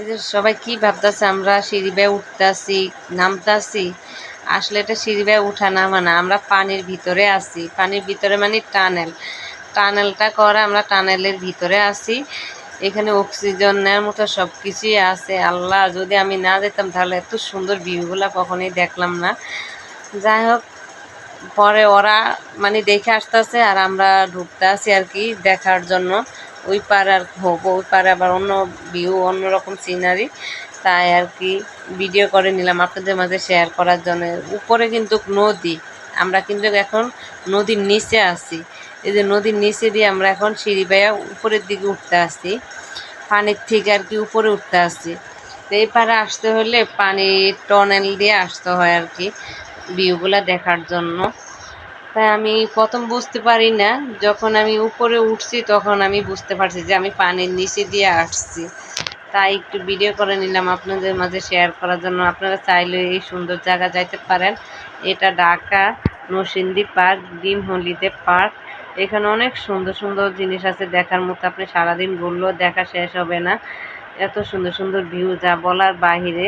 এই যে সবাই কি ভাবতেছে, আমরা সিঁড়ি বেয়ে উঠতেছি, নামতাছি। আসলে এটা সিঁড়ি বেয়ে উঠা নামা না আমরা পানির ভিতরে আছি। পানির ভিতরে মানে টানেল। টানেলটা করা আমরা টানেলের ভিতরে আছি। এখানে অক্সিজেনের মতো সব কিছুই আছে। আল্লাহ, যদি আমি না যেতাম তাহলে এত সুন্দর ভিউগুলো কখনোই দেখলাম না। যাই হোক, পরে ওরা মানে দেখে আসতেছে আর আমরা ঢুকতে আছি আর কি দেখার জন্য। ওই পার আর হব ওই পারে আবার অন্য ভিউ অন্যরকম সিনারি তাই আর কি ভিডিও করে নিলাম আপনাদের মাঝে শেয়ার করার জন্য। উপরে কিন্তু নদী, আমরা কিন্তু এখন নদীর নিচে আছি। এই যে নদীর নিচে দিয়ে আমরা এখন সিঁড়ি বেয়া উপরের দিকে উঠতে আসছি। পানির থেকে আর কি উপরে উঠতে আসছি। তো এই পারে আসতে হলে পানির টনেল দিয়ে আসতে হয় আর কি ভিউগুলা দেখার জন্য। তাই আমি প্রথম বুঝতে পারি না। যখন আমি উপরে উঠছি, তখন আমি বুঝতে পারছি যে আমি পানির নিচে দিয়ে আসছি। তাই একটু ভিডিও করে নিলাম আপনাদের মাঝে শেয়ার করার জন্য। আপনারা চাইলে এই সুন্দর জায়গা যাইতে পারেন। এটা Dhaka Narsingdi park, dream holiday park. এখানে অনেক সুন্দর সুন্দর জিনিস আছে দেখার মতো। আপনি সারাদিন ঘুরলেও দেখা শেষ হবে না। এত সুন্দর সুন্দর ভিউ যা বলার বাহিরে।